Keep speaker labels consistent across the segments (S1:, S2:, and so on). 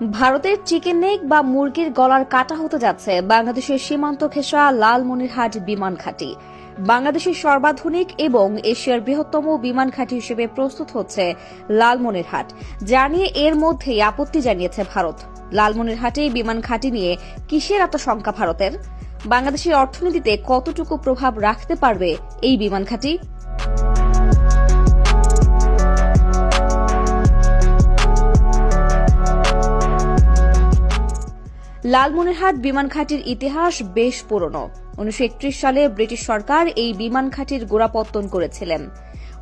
S1: ভারতের chicken neck বা মুরগির গলার কাটা হতে যাচ্ছে বাংলাদেশের সীমান্ত ঘেঁষা লালমনিরহাট বিমান ঘাঁটি। বাংলাদেশের সর্বাধুনিক এবং এশিয়ার বৃহত্তম বিমান ঘাঁটি হিসেবে প্রস্তুত হচ্ছে লালমনিরহাট, যা নিয়ে এর মধ্যেই আপত্তি জানিয়েছে ভারত। লালমনিরহাটে বিমান ঘাঁটি নিয়ে কিসের এত শঙ্কা ভারতের? বাংলাদেশের অর্থনীতিতে কতটুকু প্রভাব রাখতে পারবে এই বিমান ঘাঁটি? লালমনিরহাট বিমান ঘাঁটির ইতিহাস বেশ পুরনো। উনিশশো একত্রিশ সালে ব্রিটিশ সরকার এই বিমান ঘাঁটির গোড়াপত্তন করেছিলেন।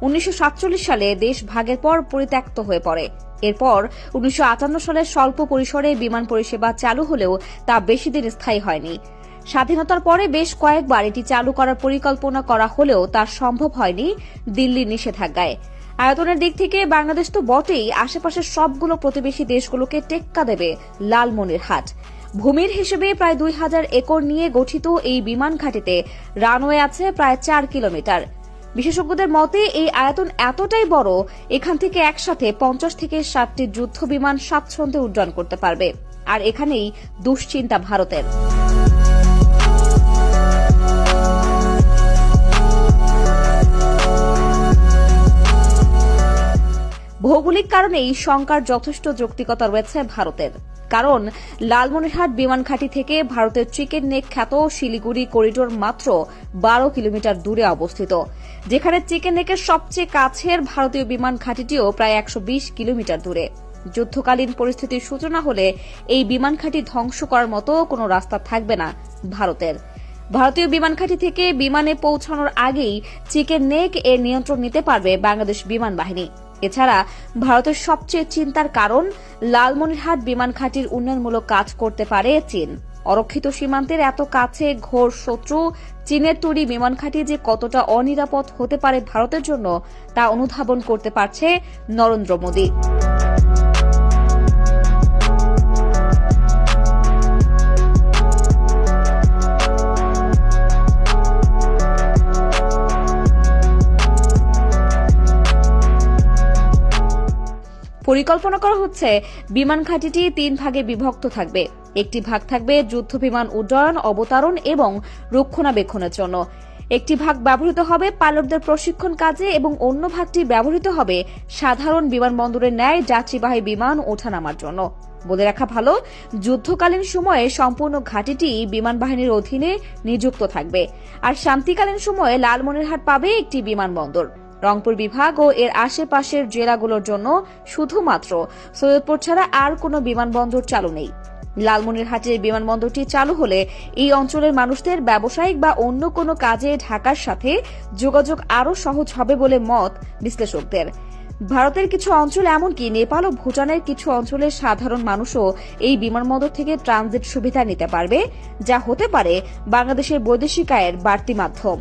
S1: উনিশশো সাতচল্লিশ সালে দেশ ভাগের পর পরিত্যক্ত হয়ে পড়ে। এরপর উনিশশো আটান্ন সালে স্বল্প পরিসরে বিমান পরিষেবা চালু হলেও তা বেশি দিন স্থায়ী হয়নি। স্বাধীনতার পরে বেশ কয়েকবার এটি চালু করার পরিকল্পনা করা হলেও তা সম্ভব হয়নি দিল্লির নিষেধাজ্ঞায়। আয়তনের দিক থেকে বাংলাদেশ তো বটেই, আশেপাশের সবগুলো প্রতিবেশী দেশগুলোকে টেক্কা দেবে লালমনিরহাট। ভূমির হিসেবে প্রায় দুই হাজার একর নিয়ে গঠিত এই বিমান ঘাটিতে রানওয়ে আছে প্রায় চার কিলোমিটার। বিশেষজ্ঞদের মতে, এই আয়তন এতটাই বড়, এখান থেকে একসাথে পঞ্চাশ থেকে ষাটটি যুদ্ধ বিমান স্বাচ্ছন্দ্যে উড্ডয়ন করতে পারবে। আর এখানেই দুশ্চিন্তা ভারতের। ভৌগোলিক কারণে এই শঙ্কার যথেষ্ট যৌক্তিকতা রয়েছে ভারতের। কারণ, লালমনিরহাট বিমান ঘাঁটি থেকে ভারতের চিকেন নেক খ্যাত শিলিগুড়ি করিডোর মাত্র বারো কিলোমিটার দূরে অবস্থিত, যেখানে চিকেন নেকের সবচেয়ে কাছের ভারতীয় বিমান ঘাঁটিটিও প্রায় একশো বিশ কিলোমিটার দূরে। যুদ্ধকালীন পরিস্থিতির সূচনা হলে এই বিমান ঘাঁটি ধ্বংস করার মতো কোনো রাস্তা থাকবে না ভারতের। ভারতীয় বিমান ঘাঁটি থেকে বিমানে পৌঁছানোর আগেই চিকেন নেক এর নিয়ন্ত্রণ নিতে পারবে বাংলাদেশ বিমান বাহিনী। এছাড়া ভারতের সবচেয়ে চিন্তার কারণ, লালমনিরহাট বিমান ঘাঁটির উন্নয়নমূলক কাজ করতে পারে চীন। অরক্ষিত সীমান্তের এত কাছে ঘোর শত্রু, চীনের তৈরি বিমান ঘাঁটি যে কতটা অনিরাপদ হতে পারে ভারতের জন্য তা অনুধাবন করতে পারছে নরেন্দ্র মোদী। পরিকল্পনা করা হচ্ছে, বিমান ঘাঁটিটি তিন ভাগে বিভক্ত থাকবে। একটি ভাগ থাকবে যুদ্ধ বিমান উড্ডয়ন, অবতরণ এবং রক্ষণাবেক্ষণের জন্য। একটি ভাগ ব্যবহৃত হবে পাইলটদের প্রশিক্ষণ কাজে এবং অন্য ভাগটি ব্যবহৃত হবে সাধারণ বিমানবন্দরের ন্যায় যাত্রীবাহী বিমান ওঠানামার জন্য। বলে রাখা ভালো, যুদ্ধকালীন সময়ে সম্পূর্ণ ঘাঁটিটি বিমান বাহিনীর অধীনে নিযুক্ত থাকবে। আর শান্তিকালীন সময়ে লালমনিরহাট পাবে একটি বিমানবন্দর। রংপুর বিভাগ ও এর আশেপাশের জেলাগুলোর জন্য শুধুমাত্র সৈয়দপুর ছাড়া আর কোনো বিমানবন্দর চালু নেই। লালমনিরহাটের বিমানবন্দরটি চালু হলে এই অঞ্চলের মানুষদের ব্যবসায়িক বা অন্য কোনো কাজে ঢাকার সাথে যোগাযোগ আরও সহজ হবে বলে মত বিশ্লেষকদের। ভারতের কিছু অঞ্চল এমনকি নেপাল ও ভুটানের কিছু অঞ্চলের সাধারণ মানুষও এই বিমানবন্দর থেকে ট্রানজিট সুবিধা নিতে পারবে, যা হতে পারে বাংলাদেশের বৈদেশিক আয়ের বাড়তি মাধ্যম।